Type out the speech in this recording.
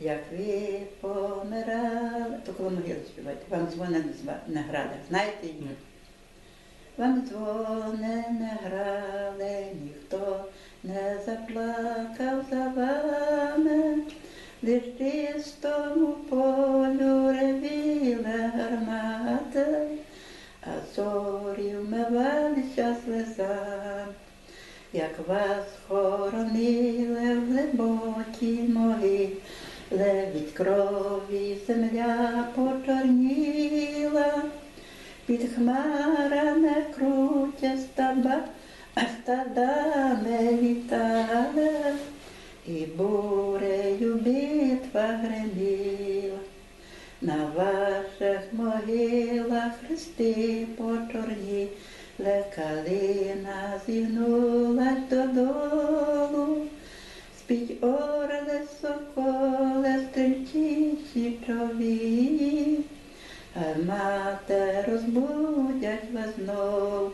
як ви помирали, то коло могили співайте, вам дзвони не зва- знаєте її? Ні. Вам дзвони не грали, ніхто не заплакав за вами, лиш чистому полю ревіли гармати, а зорі вмивалися слезами. Як вас хоронили в глибокій могилі, від крові земля почорніла, під хмарами крутя стаба, а стадами літали, і бурею битва греміла. На ваших могилах хрести почорні, калина зігнулась додолу, спіть орли, стрільці січові, гармати розбудять вас знов,